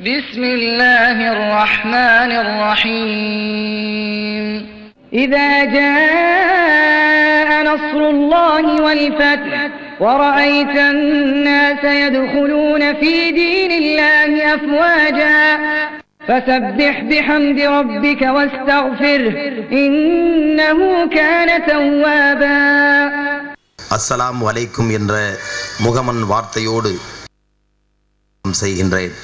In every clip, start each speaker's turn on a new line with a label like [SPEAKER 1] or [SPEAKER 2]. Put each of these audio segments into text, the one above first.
[SPEAKER 1] بسم الله الرحمن الرحيم إذا جاء نصر الله والفتح ورأيت الناس يدخلون في دين الله أفواجا فسبح بحمد ربك واستغفره إنه كان توابا
[SPEAKER 2] அஸ்ஸலாமு அலைக்கும் என்ற முகமன் வார்த்தையோடு செய்கின்றேன்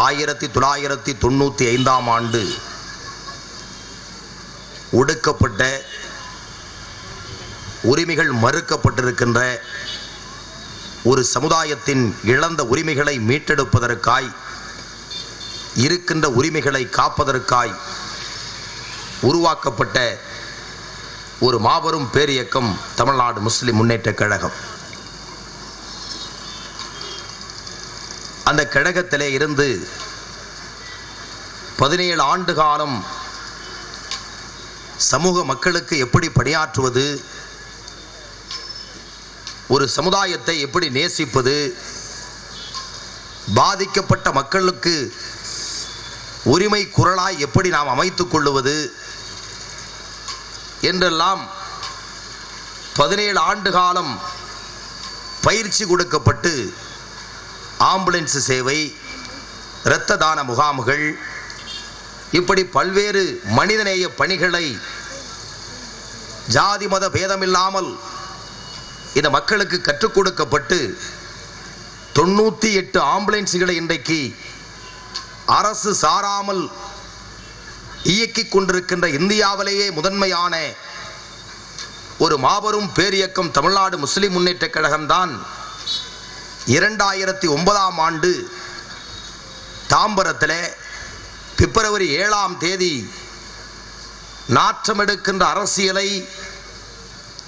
[SPEAKER 2] ஆயிரத்தி தொள்ளாயிரத்தி தொண்ணூற்றி ஐந்தாம் ஆண்டு ஒடுக்கப்பட்ட உரிமைகள் மறுக்கப்பட்டிருக்கின்ற ஒரு சமுதாயத்தின் இழந்த உரிமைகளை மீட்டெடுப்பதற்காய் இருக்கின்ற உரிமைகளை காப்பதற்காய் உருவாக்கப்பட்ட ஒரு மாபெரும் பேரியக்கம் தமிழ்நாடு முஸ்லிம் முன்னேற்றக் கழகம் அந்த கழகத்திலே இருந்து பதினேழு ஆண்டு காலம் சமூக மக்களுக்கு எப்படி பணியாற்றுவது ஒரு சமுதாயத்தை எப்படி நேசிப்பது பாதிக்கப்பட்ட மக்களுக்கு உரிமை குரலாய் எப்படி நாம் அமைத்துக் கொள்ளுவது என்றெல்லாம் பதினேழு ஆண்டு காலம் பயிற்சி கொடுக்கப்பட்டு ஆம்புலன்ஸ் சேவை இரத்த தான முகாம்கள் இப்படி பல்வேறு மனிதநேய பணிகளை ஜாதி மத பேதமில்லாமல் இந்த மக்களுக்கு கற்றுக் கொடுக்கப்பட்டு தொண்ணூற்றி எட்டு ஆம்புலன்ஸுகளை இன்றைக்கு அரசு சாராமல் இயக்கிக் கொண்டிருக்கின்ற இந்தியாவிலேயே முதன்மையான ஒரு மாபெரும் பேரியக்கம் தமிழ்நாடு முஸ்லிம் முன்னேற்றக் கழகம்தான். இரண்டாயிரத்தி ஒன்பதாம் ஆண்டு தாம்பரத்தில் பிப்ரவரி ஏழாம் தேதி நாற்றமெடுக்கின்ற அரசியலை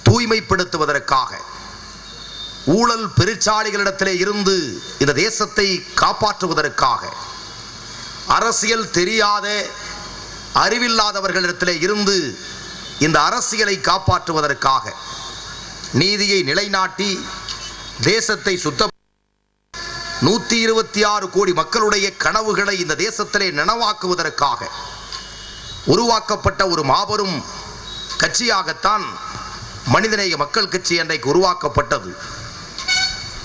[SPEAKER 2] தூய்மைப்படுத்துவதற்காக ஊழல் பெருச்சாளிகளிடத்திலே இருந்து இந்த தேசத்தை காப்பாற்றுவதற்காக அரசியல் தெரியாத அறிவில்லாதவர்களிடத்திலே இருந்து இந்த அரசியலை காப்பாற்றுவதற்காக நீதியை நிலைநாட்டி தேசத்தை சுத்த நூத்தி இருபத்தி ஆறு கோடி மக்களுடைய கனவுகளை இந்த தேசத்திலே நனவாக்குவதற்காக உருவாக்கப்பட்ட ஒரு மாபெரும் கட்சியாகத்தான் மனிதநேய மக்கள் கட்சி அன்றைக்கு உருவாக்கப்பட்டது.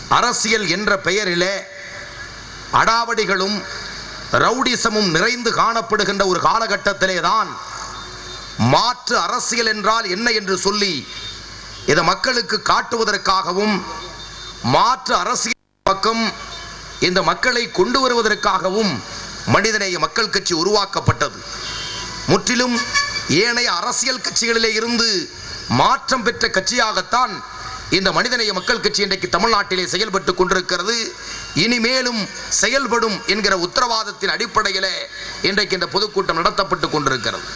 [SPEAKER 2] அரசியல் என்ற பெயரிலே அடாவடிகளும் ரவுடிசமும் நிறைந்து காணப்படுகின்ற ஒரு காலகட்டத்திலே தான் மாற்று அரசியல் என்றால் என்ன என்று சொல்லி இதை மக்களுக்கு காட்டுவதற்காகவும் மாற்று அரசியல் பக்கம் இந்த மக்களை கொண்டு வருவதற்காகவும் மனிதநேய மக்கள் கட்சி உருவாக்கப்பட்டது. முற்றிலும் ஏனைய அரசியல் கட்சிகளிலே இருந்து மாற்றம் பெற்ற கட்சியாகத்தான் இந்த மனிதநேய மக்கள் கட்சி இன்றைக்கு தமிழ்நாட்டிலே செயல்பட்டு கொண்டிருக்கிறது. இனிமேலும் செயல்படும் என்கிற உத்தரவாதத்தின் அடிப்படையிலே இன்றைக்கு இந்த பொதுக்கூட்டம் நடத்தப்பட்டு கொண்டிருக்கிறது.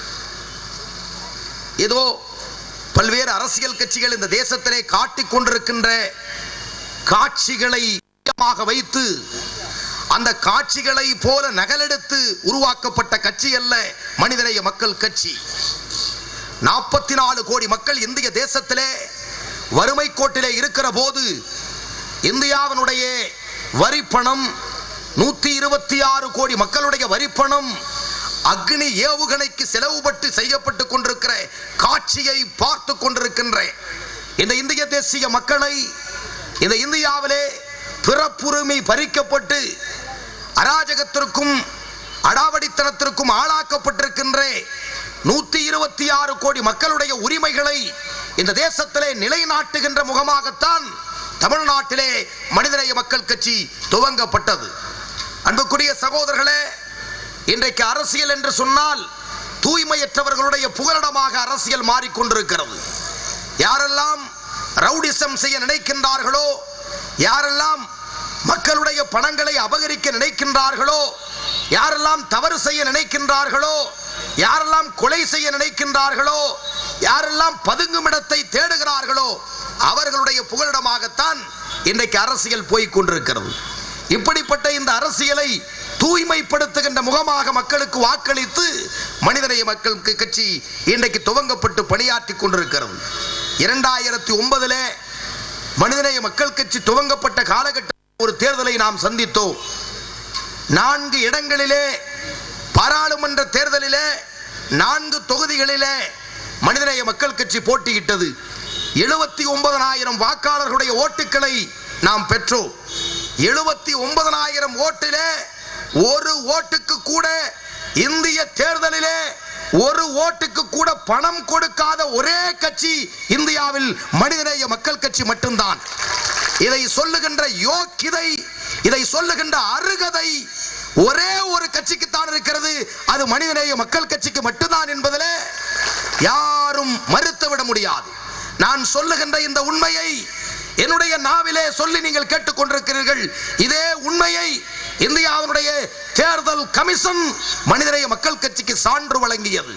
[SPEAKER 2] ஏதோ பல்வேறு அரசியல் கட்சிகள் இந்த தேசத்திலே காட்டிக் கொண்டிருக்கின்ற காட்சிகளை மையமாக வைத்து அந்த காட்சிகளை போல நகலெடுத்து உருவாக்கப்பட்ட கட்சி அல்ல மனிதநேய மக்கள் கட்சி. நாற்பத்தி நாலு கோடி மக்கள் இந்திய தேசத்திலே வறுமை கோட்டிலே இருக்கிற போது இந்தியாவினுடைய வரிப்பணம் நூத்தி இருபத்தி ஆறு கோடி மக்களுடைய வரிப்பணம் அக்னி ஏவுகணைக்கு செலவுபட்டு செய்யப்பட்டு கொண்டிருக்கிற காட்சியை பார்த்து கொண்டிருக்கின்ற இந்த இந்திய தேசிய மக்களை இந்த இந்தியாவிலே பிறப்புரிமை பறிக்கப்பட்டு அராஜகத்திற்கும் அடாவடித்தனத்திற்கும் ஆளாக்கப்பட்டிருக்கின்ற நூத்தி இருபத்தி ஆறு கோடி மக்களுடைய உரிமைகளை இந்த தேசத்திலே நிலைநாட்டுகின்ற முகமாகத்தான் தமிழ்நாட்டிலே மனிதநேய மக்கள் கட்சி துவங்கப்பட்டது. அன்புக்குரிய சகோதரர்களே இன்றைக்கு அரசியல் என்று சொன்னால் தூய்மையற்றவர்களுடைய புகலிடமாக அரசியல் மாறிக்கொண்டிருக்கிறது. யாரெல்லாம் ரவுடிசம் செய்ய நினைக்கின்றார்களோ யாரெல்லாம் மக்களுடைய பணங்களை அபகரிக்க நினைக்கின்றார்களோ யாரெல்லாம் தவறு செய்ய நினைக்கின்றார்களோ யாரெல்லாம் கொலை செய்ய நினைக்கின்றார்களோ யாரெல்லாம் பதுங்கும் இடத்தை தேடுகிறார்களோ அவர்களுடைய புகலிடமாகத்தான் இன்றைக்கு அரசியல் போய் கொண்டிருக்கிறது. இப்படிப்பட்ட இந்த அரசியலை தூய்மைப்படுத்துகின்ற முகமாக மக்களுக்கு வாக்களித்து மனிதநேய மக்களுக்கு கட்சி இன்றைக்கு துவங்கப்பட்டு பணியாற்றி கொண்டிருக்கிறது. இரண்டாயிரத்தி ஒன்பதிலே மனிதநேய மக்கள் கட்சி துவங்கப்பட்ட காலகட்டம் ஒரு தேர்தலை நாம் சந்தித்தோம். நான்கு இடங்களிலே பாராளுமன்ற தேர்தலிலே நான்கு தொகுதிகளிலே மனிதநேய மக்கள் கட்சி போட்டியிட்டது. எழுபத்தி ஒன்பதனாயிரம் வாக்காளர்களுடைய ஓட்டுகளை நாம் பெற்றோம். எழுபத்தி ஒன்பதனாயிரம் ஓட்டிலே ஒரு ஓட்டுக்கு கூட இந்திய தேர்தலிலே ஒரு ஓட்டுக்கு கூட பணம் கொடுக்காத ஒரே கட்சி இந்தியாவில் மனிதநேய மக்கள் கட்சி மட்டும்தான். இதை சொல்லுகின்ற யோக்கிதை இதை சொல்லுகின்ற அருகதை ஒரே ஒரு கட்சிக்குத்தான் இருக்கிறது. அது மனிதநேய மக்கள் கட்சிக்கு மட்டும்தான் என்பதில் யாரும் மறுத்துவிட முடியாது. நான் சொல்லுகின்ற இந்த உண்மையை என்னுடைய நாவிலே சொல்லி நீங்கள் கேட்டுக்கொண்டிருக்கிறீர்கள். இதே உண்மையை இந்தியாவினுடைய தேர்தல் கமிஷன் மனிதநேய மக்கள் கட்சிக்கு சான்று வழங்கியது.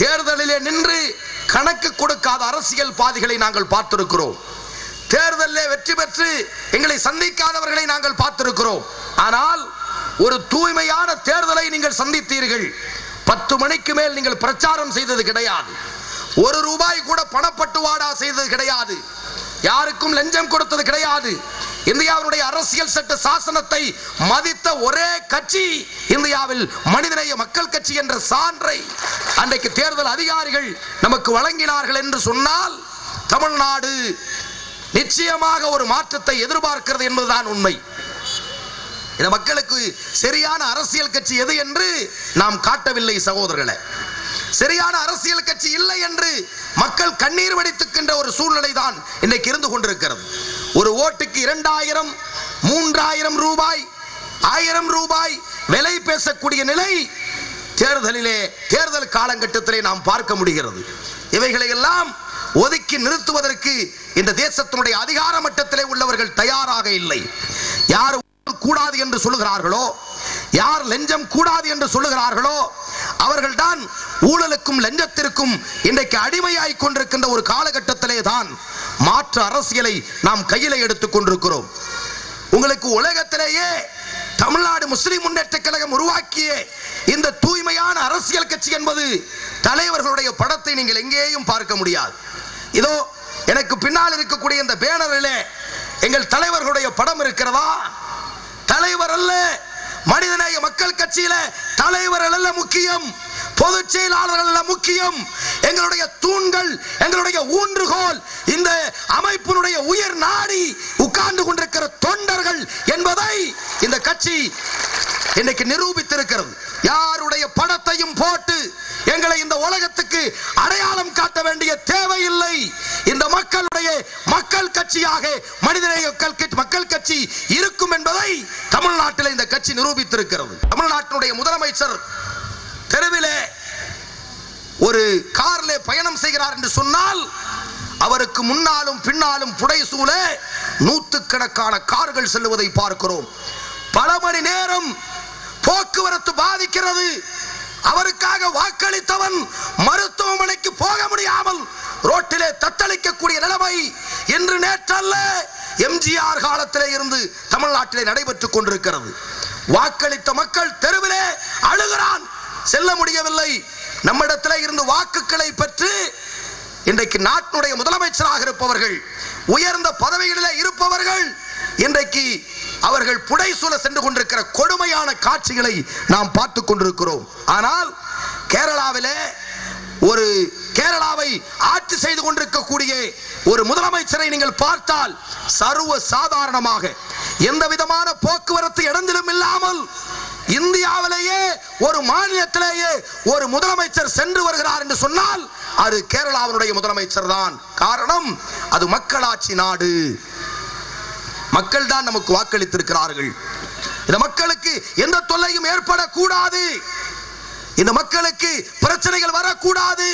[SPEAKER 2] தேர்தலிலே நின்று கணக்கு கொடுக்காத அரசியல் பாதிகளை நாங்கள் பார்த்திருக்கிறோம். தேர்தலில் வெற்றி பெற்று எங்களை சந்திக்காதவர்களை நாங்கள் பார்த்திருக்கிறோம். ஆனால் ஒரு தூய்மையான தேர்தலை நீங்கள் சந்தித்தீர்கள். பத்து மணிக்கு மேல் நீங்கள் பிரச்சாரம் செய்தது கிடையாது. ஒரு ரூபாய் கூட பணப்பட்டுவாடா செய்தது கிடையாது. யாருக்கும் லஞ்சம் கொடுத்தது கிடையாது. இந்தியாவினுடைய அரசியல் சட்ட சாசனத்தை மதித்த ஒரே கட்சி இந்தியாவில் மனிதநேய மக்கள் கட்சி என்ற சான்றை அன்றைக்கு தேர்தல் அதிகாரிகள் நமக்கு வழங்கினார்கள் என்று சொன்னால் தமிழ்நாடு நிச்சயமாக ஒரு மாற்றத்தை எதிர்பார்க்கிறது என்பதுதான் உண்மை. இந்த மக்களுக்கு சரியான அரசியல் கட்சி எது என்று நாம் காட்டவில்லை சகோதரர்களை. சரியான அரசியல் கட்சி இல்லை என்று மக்கள் கண்ணீர் வடித்துக்கின்ற ஒரு சூழ்நிலை தான் இன்னைக்கு இருந்து கொண்டிருக்கிறது. ஒரு ஓட்டுக்கு இரண்டாயிரம் மூன்றாயிரம் ரூபாய் ஆயிரம் ரூபாய் விலை பேசக்கூடிய நிலை தேர்தலிலே தேர்தல் காலகட்டத்திலே நாம் பார்க்க முடிகிறது. இவைகளை எல்லாம் ஒதுக்கி நிறுத்துவதற்கு இந்த தேசத்தினுடைய அதிகார மட்டத்திலே உள்ளவர்கள் தயாராக இல்லை. யார் கூடாது என்று சொல்லுகிறார்களோ யார் லஞ்சம் கூடாது என்று சொல்லுகிறார்களோ அவர்கள்தான் ஊழலுக்கும் லஞ்சத்திற்கும் இன்றைக்கு அடிமையாய் கொண்டிருக்கின்ற ஒரு காலகட்டத்திலே தான் மாற்று அரசியலை நாம் கையில எடுத்துக் கொண்டிருக்கிறோம். உங்களுக்கு உலகத்திலேயே தமிழ்நாடு முஸ்லிம் முன்னேற்ற கழகம் உருவாக்கிய இந்த தூய்மையான அரசியல் கட்சி என்பது தலைவர்களுடைய படத்தை நீங்கள் எங்கேயும் பார்க்க முடியாது. இதோ எனக்கு பின்னால் இருக்கக்கூடிய இந்த பேனரில் எங்கள் தலைவர்களுடைய படம் இருக்கிறதா? தலைவர் அல்ல! மனிதநேய மக்கள் கட்சியில தலைவர்கள் அல்ல முக்கியம். பொதுச் செயலாளர்கள் முக்கியம். எங்களுடைய தூண்கள் எங்களுடைய ஊன்றுகோல் இந்த அமைப்பினுடைய உயர் நாடி உட்கார்ந்து கொண்டிருக்கிற தொண்டர்கள் என்பதை இந்த கட்சி இன்னைக்கு நிரூபித்திருக்கிறது. யாருடைய படத்தையும் போட்டு எங்களை இந்த உலகத்துக்கு அடையாளம் காட்ட வேண்டிய தேவையில்லை. இந்த மக்களுடைய மக்கள் கட்சியாக மனிதநேய மக்கள் கட்சி இருக்கும் என்பதை தமிழ்நாட்டில் இந்த கட்சி நிரூபித்திருக்கிறது. தமிழ்நாட்டினுடைய முதலமைச்சர் தெருவிலே ஒரு கார்ல பயணம் செய்கிறார் என்று சொன்னால் அவருக்கு முன்னாலும் பின்னாலும் புடைசூழ நூற்றுக்கணக்கான கார்கள் செல்லுவதை பார்க்கிறோம். பல மணி நேரம் போக்குவரத்து பாதிக்கிறது. அவருக்காக வாக்களித்தவன் மருத்துவமனைக்கு போக முடியாமல் ரோட்டிலே தத்தளிக்கக்கூடிய நிலைமை இன்று நேற்றல்ல எம்ஜிஆர் காலத்திலே இருந்து தமிழ்நாட்டிலே நடைபெற்றுக் கொண்டிருக்கிறது. வாக்களித்த மக்கள் தெருவிலே அழுகிறான். செல்ல முடியவில்லை. நம்மிடத்தில் இருந்து வாக்குகளை பெற்று இன்றைக்கு நாட்டினுடைய முதலமைச்சராக இருப்பவர்கள் உயர்ந்த பதவிகளில் இருப்பவர்கள் இன்றைக்கு அவர்கள் புடைசூழ சென்று கொண்டிருக்கிற கொடுமையான காட்சிகளை நாம் பார்த்து கொண்டிருக்கிறோம். ஆனால் கேரளாவிலே ஒரு கேரளாவை ஆட்சி செய்து கொண்டிருக்கக்கூடிய ஒரு முதலமைச்சரை நீங்கள் பார்த்தால் சர்வ சாதாரணமாக எந்த விதமான போக்குவரத்து இடந்திலும் இல்லாமல் இந்தியாவிலேயே ஒரு மாநிலத்திலேயே ஒரு முதலமைச்சர் சென்று வருகிறார் என்று சொன்னால் அது கேரளாவினுடைய முதலமைச்சர் தான் காரணம் அது மக்களாட்சி நாடு. மக்கள் தான் நமக்கு வாக்களித்திருக்கிறார்கள். இந்த மக்களுக்கு எந்த தொல்லையும் ஏற்படக்கூடாது. இந்த மக்களுக்கு பிரச்சனைகள் வரக்கூடாது.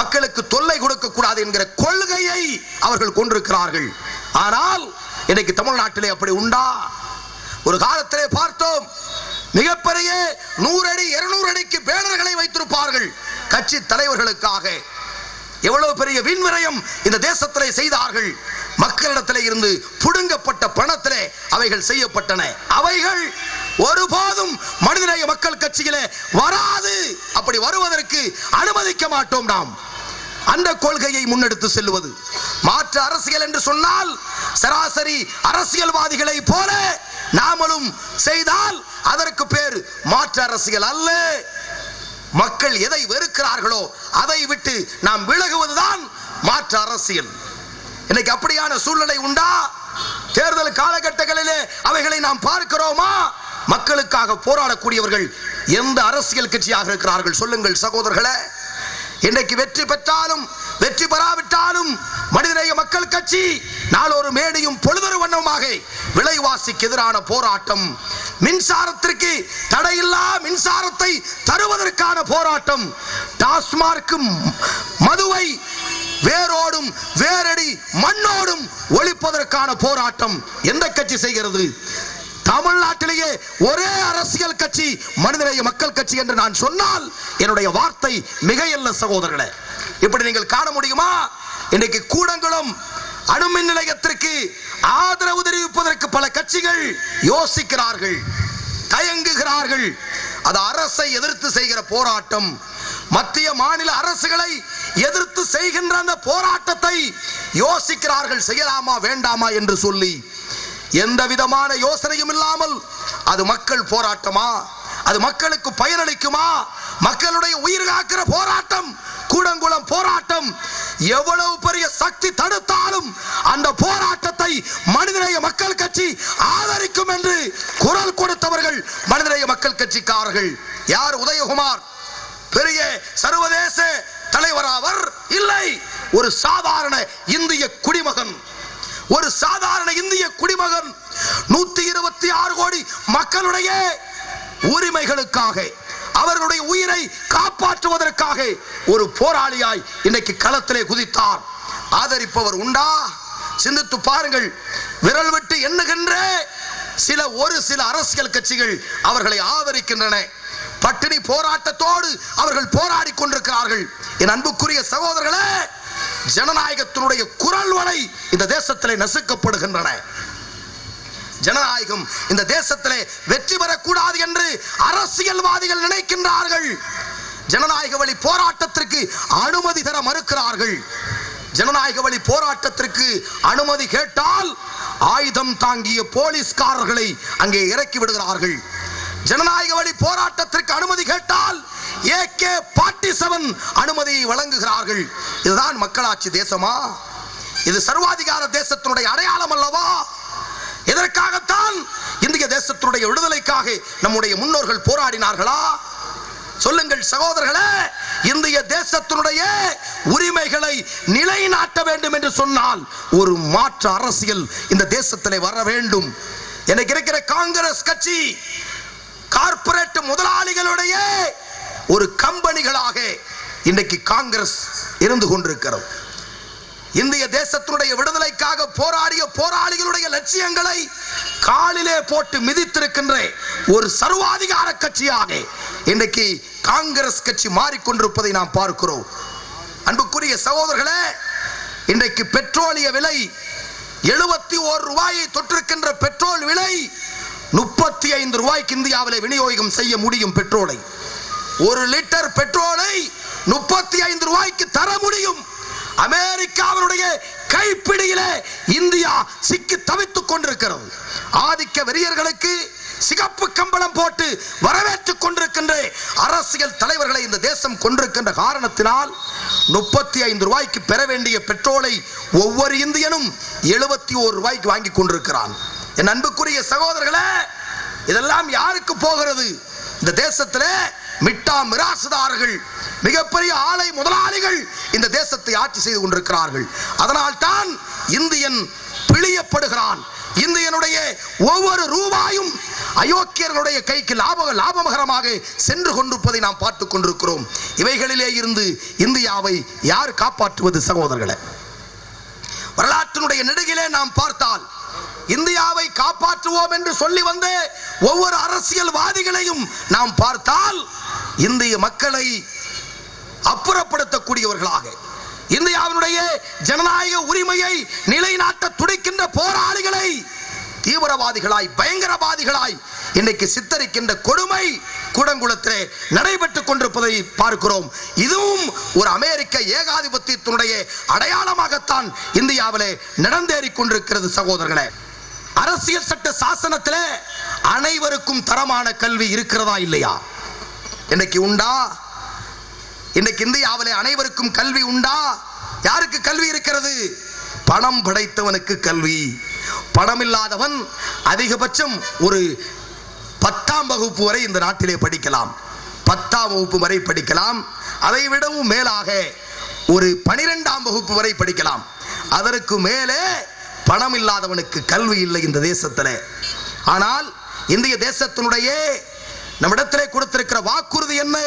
[SPEAKER 2] மக்களுக்கு தொல்லை கொடுக்க கூடாது என்கிற கொள்கையை அவர்கள் கொண்டிருக்கிறார்கள். ஆனால் இன்னைக்கு தமிழ்நாட்டிலே அப்படி உண்டா? ஒரு காலத்திலே பார்த்தோம் மிகப்பெரிய நூறு அடி இருநூறு அடிக்கு பேனர்களை வைத்திருப்பார்கள் கட்சி தலைவர்களுக்காக. எவ்வளவு பெரிய விண்விரயம் இந்த தேசத்திலே செய்தார்கள். மக்களிடத்திலே இருந்து புடுங்கப்பட்ட பணத்திலே அவைகள் செய்யப்பட்டன. அவைகள் ஒருபோதும் மனிதநேய மக்கள் கட்சியிலே வராது. அப்படி வருவதற்கு அனுமதிக்க மாட்டோம் நாம். அந்த கொள்கையை முன்னெடுத்து செல்வது மாற்று அரசியல் என்று சொன்னால் சராசரி அரசியல்வாதிகளை போல நாமளும் செய்தால் அதற்கு பேர் மாற்று அரசியல் அல்ல. மக்கள் எதை வெறுக்கிறார்களோ அதை விட்டு நாம் விலகுவதுதான் மாற்று அரசியல். இன்னைக்கு அப்படியான சூழ்நிலை உண்டா? தேர்தல் காலகட்டங்களிலே அவைகளை நாம் பார்க்கிறோமா? மக்களுக்காக போராடக்கூடியவர்கள் எந்த அரசியல் கட்சியாக இருக்கிறார்கள்? சொல்லுங்கள் சகோதரர்களே. இன்றைக்கு வெற்றி பெற்றாலும் வெற்றி பெறாவிட்டாலும் மனிதநேய மக்கள் கட்சி நாளொரு மேடையும் பொழுதொரு வண்ணமாக விலைவாசிக்கு எதிரான போராட்டம். மின்சாரத்திற்கு தடையில்லா மின்சாரத்தை தருவதற்கான போராட்டம். டாஸ்மார்க் மதுவை வேரோடும் வேரடி மண்ணோடும் ஒழிப்பதற்கான போராட்டம். எந்த கட்சி செய்கிறது? தமிழ்நாட்டிலேயே ஒரே அரசியல் கட்சி மனிதநேய மக்கள் கட்சி என்று நான் சொன்னால் என்னுடைய வார்த்தை மிகையல்ல சகோதரர்களே. இப்படி நீங்கள் காண முடியுமா? இன்னைக்கு கூடங்குளம் அணுமின் நிலையத்திற்கு ஆதரவு தெரிவிப்பதற்கு பல கட்சிகள் யோசிக்கிறார்கள் தயங்குகிறார்கள். அது அரசை எதிர்த்து செய்கிற போராட்டம். மத்திய மாநில அரசுகளை எதிர்த்து செய்கின்ற அந்த போராட்டத்தை யோசிக்கிறார்கள். செய்யலாமா வேண்டாமா என்று சொல்லி எந்த விதமான யோசனையும் இல்லாமல் அது மக்கள் போராட்டமா? அது மக்களுக்கு பயனளிக்குமா மக்களுடைய உயிர் காக்கிற போராட்டம் கூடங்குளம் போராட்டம் எவ்வளவு பெரிய சக்தி தடுத்தாலும் அந்த போராட்டத்தை மனிதநேய மக்கள் கட்சி ஆதரிக்கும் என்று குரல் கொடுத்தவர்கள் மனிதநேய மக்கள் கட்சிக்காரர்கள். யார்? உதயகுமார். பெரிய சர்வதேச தலைவர் அவர் இல்லை. ஒரு சாதாரண இந்திய குடிமகன். ஒரு சாதாரண இந்திய குடிமகன் நூத்தி இருபத்தி ஆறு கோடி மக்களுடைய உரிமைகளுக்காக அவர்களுடைய உயிரை காப்பாற்றுவதற்காக ஒரு போராளியாய் இன்னைக்கு களத்திலே குதித்தார். ஆதரிப்பவர் உண்டா? சிந்தித்து பாருங்கள். விரல் விட்டு எண்ணுகின்ற சில ஒரு சில அரசியல் கட்சிகள் அவர்களை ஆதரிக்கின்றன. பட்டினி போராட்டத்தோடு அவர்கள் போராடி கொண்டிருக்கிறார்கள். என் அன்புக்குரிய சகோதரர்களே ஜனநாயகத்தினுடைய குரல் வலை இந்த தேசத்திலே நசுக்கப்படுகின்றன. ஜனநாயகம் இந்த தேசத்திலே வெற்றி பெறக்கூடாது என்று அரசியல்வாதிகள் நினைக்கின்றார்கள். ஜனநாயக வழி போராட்டத்திற்கு அனுமதி தர மறுக்கிறார்கள். ஜனநாயக வழி போராட்டத்திற்கு அனுமதி கேட்டால் ஆயுதம் தாங்கிய போலீஸ்காரர்களை அங்கே இறக்கி விடுகிறார்கள். ஜனநாயக வழி போராட்டத்திற்கு அனுமதி கேட்டால் செவன் அனுமதியை வழங்குகிறார்கள். இதுதான் மக்களாட்சி தேசமா? இது சர்வாதிகார தேசத்தினுடைய அடையாளம் அல்லவா? இதற்காகத்தான் இந்திய தேசத்தினுடைய விடுதலைக்காக நம்முடைய முன்னோர்கள் போராடினார்களா? சொல்லுங்கள் சகோதரர்களே இந்திய தேசத்தினுடைய உரிமைகளை நிலைநாட்ட வேண்டும் என்று சொன்னால் ஒரு மாற்று அரசியல் இந்த தேசத்திலே வர வேண்டும். எனக்கு இருக்கிற காங்கிரஸ் கட்சி கார்பரேட் முதலாளிகளுடைய ஒரு கம்பெனிகளாக இன்றைக்கு காங்கிரஸ் இருந்து கொண்டிருக்கிறது. இந்திய தேசத்தினுடைய விடுதலைக்காக போராடிய போராளிகளுடைய லட்சியங்களை காலிலே போட்டு மிதித்திருக்கின்ற ஒரு சர்வாதிகார கட்சியாக இன்றைக்கு காங்கிரஸ் கட்சி மாறிக்கொண்டிருப்பதை நாம் பார்க்கிறோம். அன்புக்குரிய சகோதரர்களே இன்றைக்கு பெட்ரோலிய விலை எழுபத்தி ஓரு ரூபாயை தொற்றிருக்கின்ற பெட்ரோல் விலை முப்பத்தி ஐந்து ரூபாய்க்கு இந்தியாவிலே விநியோகம் செய்ய முடியும் பெட்ரோலை. ஒரு லிட்டர் பெட்ரோலை முப்பத்தி ஐந்து ரூபாய்க்கு தர முடியும். அமெரிக்காவினுடைய கைப்பிடியிலே இந்தியா சிக்கி தவித்துக் கொண்டிருக்கிறது. ஆதிக்க வெறியர்களுக்கு சிகப்பு கம்பளம் போட்டு வரவேற்றுக் கொண்டிருக்கின்ற. அரசியல் தலைவர்களை இந்த தேசம் கொண்டிருக்கின்ற காரணத்தினால் முப்பத்தி ஐந்து ரூபாய்க்கு பெற வேண்டிய பெட்ரோலை ஒவ்வொரு இந்தியனும் எழுபத்தி ஒரு ரூபாய்க்கு வாங்கி கொண்டிருக்கிறான். என் அன்புக்குரிய சகோதரர்களே இதெல்லாம் யாருக்கு போகிறது? இந்த தேசத்திலே மிட்டா மிராசுதாரர்கள் மிகப்பெரிய ஆலை முதலாளிகள் இந்த தேசத்தை ஆட்சி செய்து கொண்டிருக்கிறார்கள். அதனால் தான் இந்தியன் பிழியப்படுகிறான். இந்தியனுடைய ஒவ்வொரு ரூபாயும் அயோக்கியர்களுடைய கைக்கு லாப லாபகரமாக சென்று கொண்டிருப்பதை நாம் பார்த்துக் கொண்டிருக்கிறோம். இவைகளிலே இருந்து இந்தியாவை யார் காப்பாற்றுவது சகோதரர்களை? வரலாற்றினுடைய நெடுகிலே நாம் பார்த்தால் இந்தியாவை காப்பாற்றுவோம் என்று சொல்லி வந்த ஒவ்வொரு அரசியல்வாதிகளையும் நாம் பார்த்தால் இந்திய மக்களை அப்புறப்படுத்தக்கூடியவர்களாக. இந்தியாவினுடைய ஜனநாயக உரிமையை நிலைநாட்ட துடிக்கின்ற போராளிகளை தீவிரவாதிகளாய் பயங்கரவாதிகளாய் இன்னைக்கு சித்தரிக்கின்ற கொடுமை கூடங்குளத்திலே நடைபெற்றுக் கொண்டிருப்பதை பார்க்கிறோம். இதுவும் ஒரு அமெரிக்க ஏகாதிபத்தியத்தினுடைய அடையாளமாகத்தான் இந்தியாவிலே நடந்தேறிக் கொண்டிருக்கிறது சகோதரர்களே. அரசியல் சட்ட சாசனத்தில் அனைவருக்கும் தரமான கல்வி இருக்கிறதா இல்லையா? இன்னைக்கு உண்டா? இன்னைக்கு இந்தியாவிலே அனைவருக்கும் கல்வி உண்டா? யாருக்கு கல்வி இருக்கிறது? பணம் படைத்தவனுக்கு கல்வி. பணம் இல்லாதவன் அதிகபட்சம் ஒரு பத்தாம் வகுப்பு வரை இந்த நாட்டிலே படிக்கலாம். பத்தாம் வகுப்பு வரை படிக்கலாம். அதை விடவும் மேலாக ஒரு பனிரெண்டாம் வகுப்பு வரை படிக்கலாம். அதற்கு மேலே பணம் இல்லாதவனுக்கு கல்வி இல்லை இந்த தேசத்தில். ஆனால் இந்திய தேசத்தினுடைய நம்மிடத்திலே கொடுத்திருக்கிற வாக்குறுதி என்ன?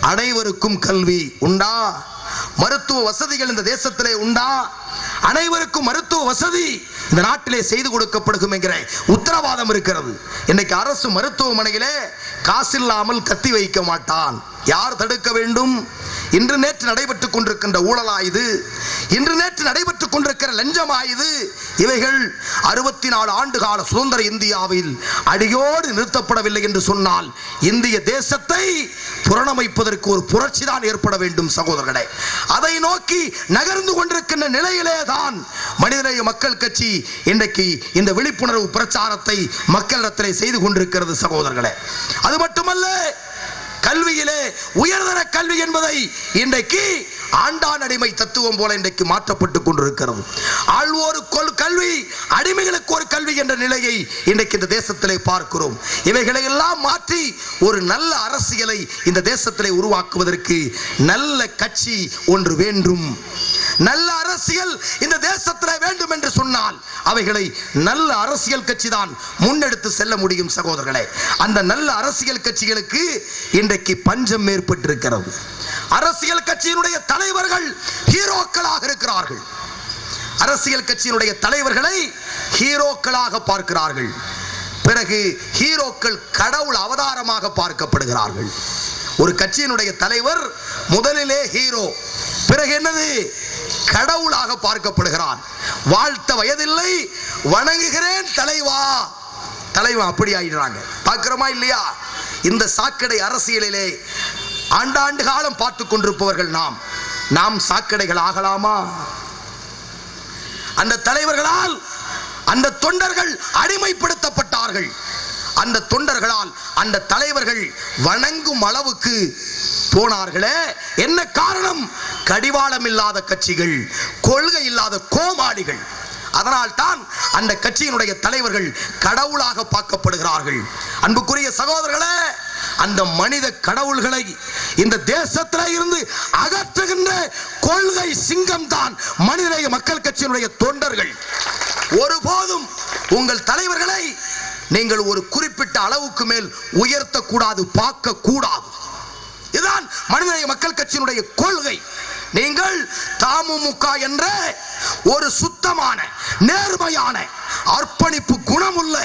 [SPEAKER 2] அனைவருக்கும் கல்வி உண்டா? மருத்துவ வசதிகள் இந்த தேசத்திலே உண்டா? அனைவருக்கும் மருத்துவ வசதி இந்த நாட்டிலே செய்து கொடுக்கப்படுகும் என்கிற உத்தரவாதம் இருக்கிறது. இன்னைக்கு அரசு மருத்துவமனையிலே காசில்லாமல் கத்தி வைக்க மாட்டான். யார் தடுக்க வேண்டும்? இன்று நேற்று நடைபெற்றுக் கொண்டிருக்கின்ற ஊழலாயுது இன்று நேற்று நடைபெற்றுக் கொண்டிருக்கிற லஞ்சமாயுது இவைகள் அறுபத்தி நாலு ஆண்டு கால சுதந்திர இந்தியாவில் அடியோடு நிறுத்தப்படவில்லை என்று சொன்னால் இந்திய தேசத்தை புரணமைப்பதற்கு ஒரு புரட்சி தான் ஏற்பட வேண்டும் சகோதரர்களே. அதை நோக்கி நகர்ந்து கொண்டிருக்கின்ற நிலையிலே தான் மனிதநேய மக்கள் கட்சி இன்றைக்கு இந்த விழிப்புணர்வு பிரச்சாரத்தை மக்களிடத்திலே செய்து கொண்டிருக்கிறது சகோதரர்களே. அது மட்டுமல்ல கல்வியிலே உயர்தர கல்வி என்பதை இன்றைக்கு ஆண்டான் அடிமை தத்துவம் போல இன்றைக்கு மாற்றப்பட்டுக் கொண்டிருக்கிறது. ஆழ்வோரு கொள் கல்வி அடிமைகளுக்கு ஒரு கல்வி என்ற நிலையை இன்றைக்கு இந்த தேசத்திலே பார்க்கிறோம். இவைகளை எல்லாம் மாற்றி ஒரு நல்ல அரசியலை இந்த தேசத்திலே உருவாக்குவதற்கு நல்ல கட்சி ஒன்று வேண்டும். நல்ல அரசியல் இந்த தேசத்தில் வேண்டும் என்று சொன்னால் அவைகளை நல்ல அரசியல் கட்சி தான் முன்னெடுத்து செல்ல முடியும் சகோதரர்களே. அந்த நல்ல அரசியல் கட்சிகளுக்கு இன்றைக்கு பஞ்சம் ஏற்பட்டிருக்கிறது. அரசியல் கட்சியினுடைய தலைவர்கள் ஹீரோக்களாக இருக்கிறார்கள். அரசியல் கட்சியினுடைய தலைவர்களை ஹீரோக்களாக பார்க்கிறார்கள். பிறகு ஹீரோக்கள் கடவுள் அவதாரமாக பார்க்கப்படுகிறார்கள். ஒரு கட்சியினுடைய தலைவர் முதலிலே ஹீரோ. பிறகு என்னது? கடவுளாக பார்க்கப்படுகிறான். வாழ்த்த வயதில்லை வணங்குகிறேன் தலைவா. தலைவன் அப்படி ஆயிடுறாங்க. பார்க்கிறோமா இல்லையா? இந்த சாக்கடை அரசியலிலே ஆண்டாண்டு காலம் பார்த்து கொண்டிருப்பவர்கள் நாம். நாம் சாக்கடைகள் ஆகலாமா? அந்த தலைவர்களால் அந்த தொண்டர்கள் அடிமைப்படுத்தப்பட்டார்கள். அந்த தொண்டர்களால் அந்த தலைவர்கள் வணங்கும் அளவுக்கு போனார்களே. என்ன காரணம்? கடிவாளம் இல்லாத கட்சிகள் கொள்கை இல்லாத கோமாளிகள். அதனால் தான் அந்த கட்சியினுடைய தலைவர்கள் கடவுளாக பார்க்கப்படுகிறார்கள். அன்புக்குரிய சகோதரர்களே அந்த மனித கடவுள்களை இந்த தேசத்தில் இருந்து அகற்றுகின்ற கொள்கை சிங்கம் தான் மனிதநேய மக்கள் கட்சியினுடைய தொண்டர்கள். ஒருபோதும் உங்கள் தலைவர்களை நீங்கள் ஒரு குறிப்பிட்ட அளவுக்கு மேல் உயர்த்தக்கூடாது பார்க்க கூடாது இதுதான் மனிதநேய மக்கள் கட்சியினுடைய கொள்கை. நீங்கள் தாமுமுக என்ற ஒரு சுத்தமான நேர்மையான அர்ப்பணிப்பு குணமுள்ள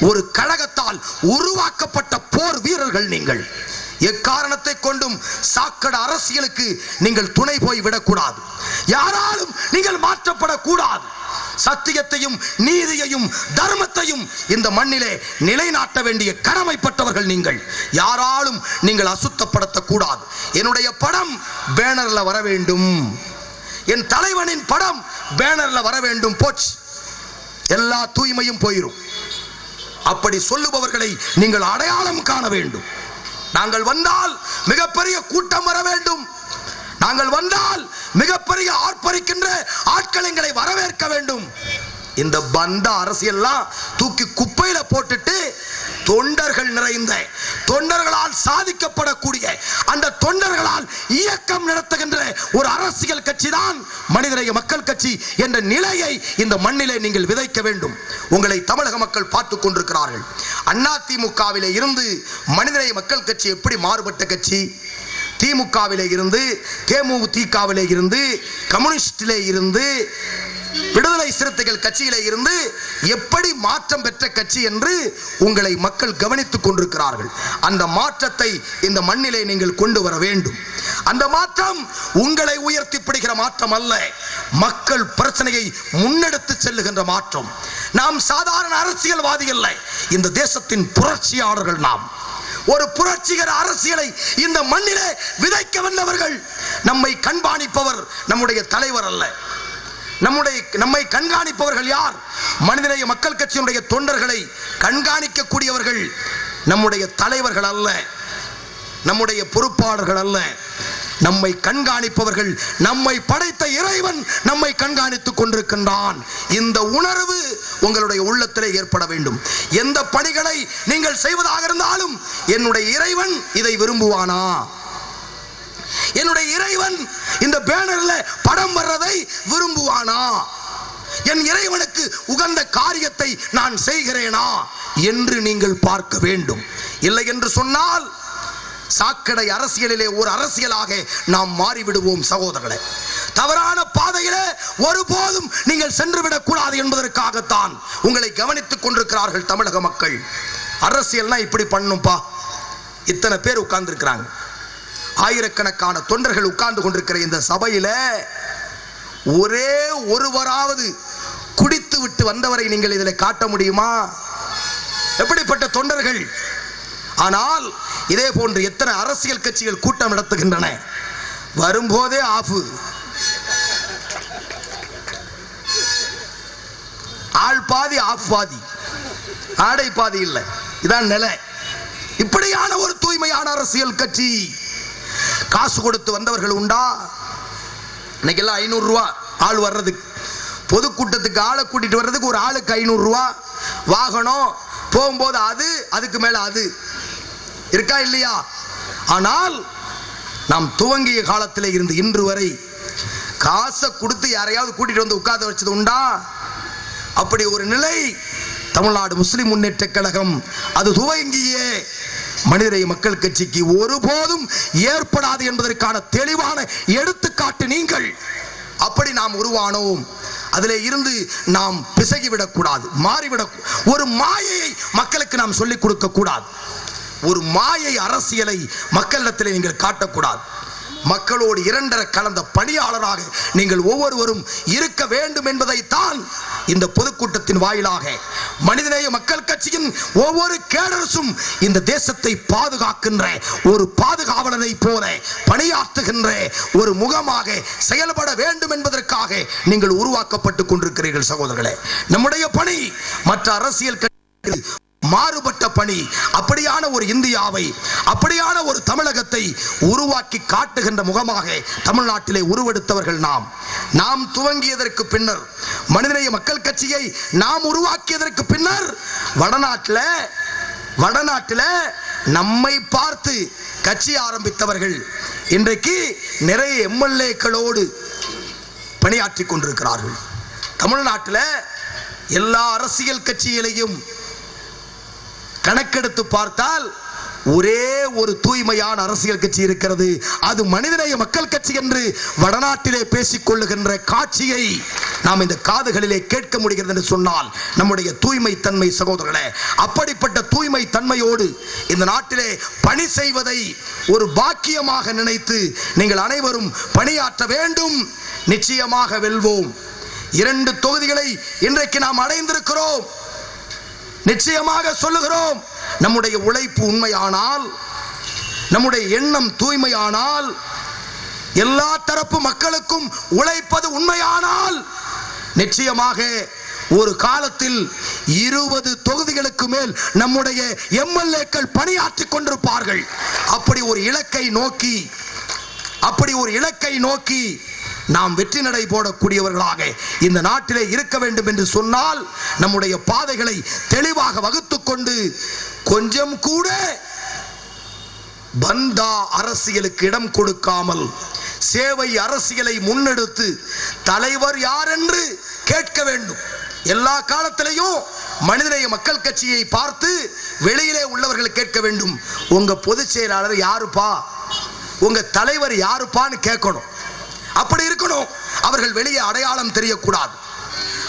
[SPEAKER 2] ஒரு கழகத்தால் உருவாக்கப்பட்ட போர் வீரர்கள் நீங்கள். எக்காரணத்தை கொண்டும் சாக்கடை அரசியலுக்கு நீங்கள் துணை போய் விடக்கூடாது. யாராலும் நீங்கள் மாற்றப்படக்கூடாது. சத்தியத்தையும் நீதியையும் தர்மத்தையும் இந்த மண்ணிலே நிலைநாட்ட வேண்டிய கடமைப்பட்டவர்கள் நீங்கள். யாராலும் நீங்கள் அசுத்தப்படுத்தக்கூடாது. என்னுடைய படம் பேனர்ல வர வேண்டும். என் தலைவனின் படம் பேனர்ல வர வேண்டும். போச்சு. எல்லா தூய்மையும் போயிரும். அப்படி சொல்லுபவர்களை நீங்கள் அடையாளம் காண வேண்டும். நாங்கள் வந்தால் மிகப்பெரிய கூட்டம் வர வேண்டும். நாங்கள் வந்தால் மிகப்பெரிய ஆர்ப்பரிக்கின்ற ஆட்கள் எங்களை வரவேற்க வேண்டும். இந்த பந்த அரசியல்லாம் தூக்கி குப்பையில போட்டுட்டு தொண்டர்கள் நிறைந்த தொண்டர்களால் சாதிக்கப்படக்கூடிய அந்த தொண்டர்களால் இயக்கம் நடத்துகின்ற ஒரு அரசியல் கட்சி தான் மனிதநேய மக்கள் கட்சி என்ற நிலையை இந்த மண்ணிலே நீங்கள் விதைக்க வேண்டும். உங்களை தமிழக மக்கள் பார்த்து கொண்டிருக்கிறார்கள். அண்ணா திமுகவிலே இருந்து மனிதநேய மக்கள் கட்சி எப்படி மாறுபட்ட கட்சி? திமுகவிலே இருந்து தேமுதிகவிலே இருந்து கம்யூனிஸ்டிலே இருந்து விடுதலை சிறுத்தைகள் கட்சியிலே இருந்து எப்படி மாற்றம் பெற்ற கட்சி என்று உங்களை மக்கள் கவனித்துக் கொண்டிருக்கிறார்கள். அந்த மாற்றத்தை இந்த மண்ணிலே நீங்கள் கொண்டு வர வேண்டும். அந்த மாற்றம் உங்களை உயர்த்தி பிடிக்கிற மாற்றம் அல்ல. மக்கள் பிரச்சனையை முன்னெடுத்து செல்லுகின்ற மாற்றம். நாம் சாதாரண அரசியல்வாதி இல்லை இந்த தேசத்தின் புரட்சியாளர்கள் நாம். ஒரு புரட்சிகர அரசியலை இந்த மண்ணிலே விதைக்க வந்தவர்கள் நம்மை கண்காணிப்பவர் நம்முடைய தலைவர் அல்ல. நம்முடைய நம்மை கண்காணிப்பவர்கள் யார்? மனிதநேய மக்கள் கட்சியினுடைய தொண்டர்களை கண்காணிக்கக்கூடியவர்கள் நம்முடைய தலைவர்கள் அல்ல. நம்முடைய பொறுப்பாளர்கள் அல்ல. நம்மை கண்காணிப்பவர்கள் நம்மை படைத்த இறைவன் நம்மை கண்காணித்துக் கொண்டிருக்கின்றான். இந்த உணர்வு உங்களுடைய உள்ளத்திலே ஏற்பட வேண்டும். எந்த பணிகளை நீங்கள் செய்வதாக இருந்தாலும் என்னுடைய இறைவன் இதை விரும்புவானா? என்னுடைய இறைவன் இந்த பேனர்ல படம் வர்றதை விரும்புவானா? என் இறைவனுக்கு உகந்த காரியத்தை நான் செய்கிறேனா? என்று நீங்கள் பார்க்க வேண்டும். இல்லை என்று சொன்னால் சாக்கடை அரசியலிலே ஒரு அரசியலாக நாம் மாறிவிடுவோம் சகோதரர்களே. தவறான பாதையிலே ஒருபோதும் நீங்கள் சென்றுவிடக் கூடாது என்பதற்காகத்தான் உங்களை கவனித்துக் கொண்டிருக்கிறார்கள் தமிழக மக்கள். அரசியல்னா இப்படி பண்ணும்பா. இத்தனை பேர் உட்கார்ந்துருக்கிறாங்க. ஆயிரக்கணக்கான தொண்டர்கள் உட்கார்ந்து கொண்டிருக்கிற இந்த சபையில ஒரே ஒருவராவது குடித்து விட்டு வந்தவரை நீங்கள் இதில் காட்ட முடியுமா? எப்படிப்பட்ட தொண்டர்கள்? ஆனால் இதே போன்று எத்தனை அரசியல் கட்சிகள் கூட்டம் நடத்துகின்றன? வரும்போதே ஆஃபு ஆள் பாதி ஆஃப் பாதி. ஆடை பாதி இல்லை. இதான் நிலை. இப்படியான ஒரு தூய்மையான அரசியல் கட்சி காசு கொடுத்து வந்தவர்கள் உண்டா? இன்னைக்கெல்லாம் ஐநூறு ரூபா ஆள் வர்றதுக்கு. பொதுக்கூட்டத்துக்கு ஆளை கூட்டிட்டு வர்றதுக்கு ஒரு ஆளுக்கு ஐநூறு ரூபா. வாகனம் போகும்போது அது அதுக்கு மேல அது. இருக்கா இல்லையா? ஆனால் நாம் துவங்கிய காலத்தில் இருந்து இன்று வரை காசை கொடுத்து யாரையாவது கூட்டிட்டு வந்து உட்கார்ந்து வச்சது உண்டா? அப்படி ஒரு நிலை தமிழ்நாடு முஸ்லிம் முன்னேற்ற கழகம் அது துவங்கியே மனிதரை மக்கள் கட்சிக்கு ஒருபோதும் ஏற்படாது என்பதற்கான தெளிவான எடுத்துக்காட்டு நீங்கள். அப்படி நாம் உருவானோம். அதில் இருந்து நாம் பிசகிவிடக்கூடாது மாறிவிட ஒரு மாயையை மக்களுக்கு நாம் சொல்லிக் கொடுக்க கூடாது ஒரு மாயை அரசியலை மக்களிடத்தில் நீங்கள் காட்டக்கூடாது. மக்களோடு இரண்டரை கலந்த பணியாளராக நீங்கள் ஒவ்வொருவரும் இருக்க வேண்டும் என்பதைத்தான் இந்த பொதுக்கூட்டத்தின் வாயிலாக மனிதநேய மக்கள் கட்சியின் ஒவ்வொரு கேடரசும் இந்த தேசத்தை பாதுகாக்கின்ற ஒரு பாதுகாவலனை போல பணியாற்றுகின்ற ஒரு முகமாக செயல்பட வேண்டும் என்பதற்காக நீங்கள் உருவாக்கப்பட்டுக் கொண்டிருக்கிறீர்கள் சகோதரர்களே. நம்முடைய பணி மற்ற அரசியல் கட்சி மாறுபட்ட பணி அப்படியான ஒரு இந்தியாவை அப்படியான ஒரு தமிழகத்தை உருவாக்கி காட்டுகின்ற முகமாக தமிழ்நாட்டிலே உருவெடுத்தவர்கள் நாம். நாம் துவங்கியதற்கு பின்னர் மனிதநேய மக்கள் கட்சியை நாம் உருவாக்கியதற்கு பின்னர் வடநாட்டில் வடநாட்டில் நம்மை பார்த்து கட்சி ஆரம்பித்தவர்கள் இன்றைக்கு நிறைய எம்எல்ஏக்களோடு பணியாற்றிக் கொண்டிருக்கிறார்கள். தமிழ்நாட்டில் எல்லா அரசியல் கட்சிகளையும் கணக்கெடுத்து பார்த்தால் ஒரே ஒரு தூய்மையான அரசியல் கட்சி இருக்கிறது. அது மனிதநேய மக்கள் கட்சி என்று வடநாட்டிலே பேசிக் கொள்ளுகின்ற காட்சியை நாம் இந்த காதுகளிலே கேட்க முடிகிறது என்று சொன்னால் நம்முடைய தூய்மை தன்மை சகோதரர்களே அப்படிப்பட்ட தூய்மை தன்மையோடு இந்த நாட்டிலே பணி செய்வதை ஒரு பாக்கியமாக நினைத்து நீங்கள் அனைவரும் பணியாற்ற வேண்டும். நிச்சயமாக வெல்வோம். இரண்டு தொகுதிகளை இன்றைக்கு நாம் அடைந்திருக்கிறோம். நிச்சயமாக சொல்லுகிறோம் நம்முடைய உழைப்பு உண்மையானால் நம்முடைய எண்ணம் தூய்மையானால் எல்லா தரப்பு மக்களுக்கும் உழைப்பது உண்மையானால் நிச்சயமாக ஒரு காலத்தில் இருபது தொகுதிகளுக்கு மேல் நம்முடைய எம்எல்ஏக்கள் பணியாற்றிக் கொண்டிருப்பார்கள். அப்படி ஒரு இலக்கை நோக்கி அப்படி ஒரு இலக்கை நோக்கி நாம் வெற்றி நடை போடக்கூடியவர்களாக இந்த நாட்டிலே இருக்க வேண்டும் என்று சொன்னால் நம்முடைய பாதைகளை தெளிவாக வகுத்து கொண்டு கொஞ்சம் கூட பந்தா அரசியலுக்கு இடம் கொடுக்காமல் சேவை அரசியலை முன்னெடுத்து தலைவர் யார் என்று கேட்க வேண்டும். எல்லா காலத்திலையும் மனிதநேய மக்கள் கட்சியை பார்த்து வெளியிலே உள்ளவர்கள் கேட்க வேண்டும். உங்க பொதுச் செயலாளர் யாருப்பா? உங்க தலைவர் யாருப்பான்னு கேட்கணும். அப்படி இருக்கணும். அவர்கள் வெளியே அடையாளம் தெரியக்கூடாது.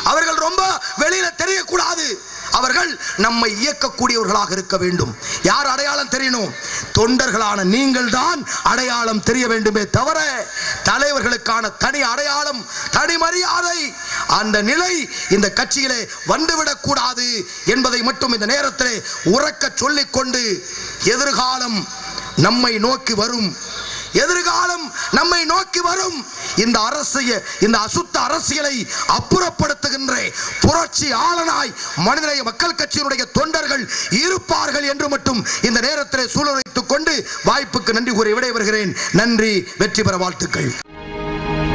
[SPEAKER 2] அவர்கள் ரொம்ப வெளியில தெரியக்கூடாது. அவர்கள் நம்மை இயக்கக்கூடியவர்களாக இருக்க வேண்டும். யார் அடையாளம் தெரியணும்? தொண்டர்களான நீங்கள் தான் அடையாளம் தெரிய வேண்டுமே தவிர தலைவர்களுக்கான தனி அடையாளம் தனி மரியாதை அந்த நிலை இந்த கட்சியிலே வந்துவிடக் கூடாது என்பதை மட்டும் இந்த நேரத்திலே உறக்க சொல்லிக்கொண்டு எதிர்காலம் நம்மை நோக்கி வரும். எதிர்காலம் நம்மை நோக்கி வரும். இந்த அரசிய இந்த அசுத்த அரசியலை அப்புறப்படுத்துகின்ற புரட்சி ஆளனாய் மனிதநேய மக்கள் கட்சியினுடைய தொண்டர்கள் இருப்பார்கள் என்று மட்டும் இந்த நேரத்தில் சூழலைத்துக் கொண்டு வாய்ப்புக்கு நன்றி கூறி விடைபெறுகிறேன். நன்றி வெற்றி பெற வாழ்த்துக்கள்.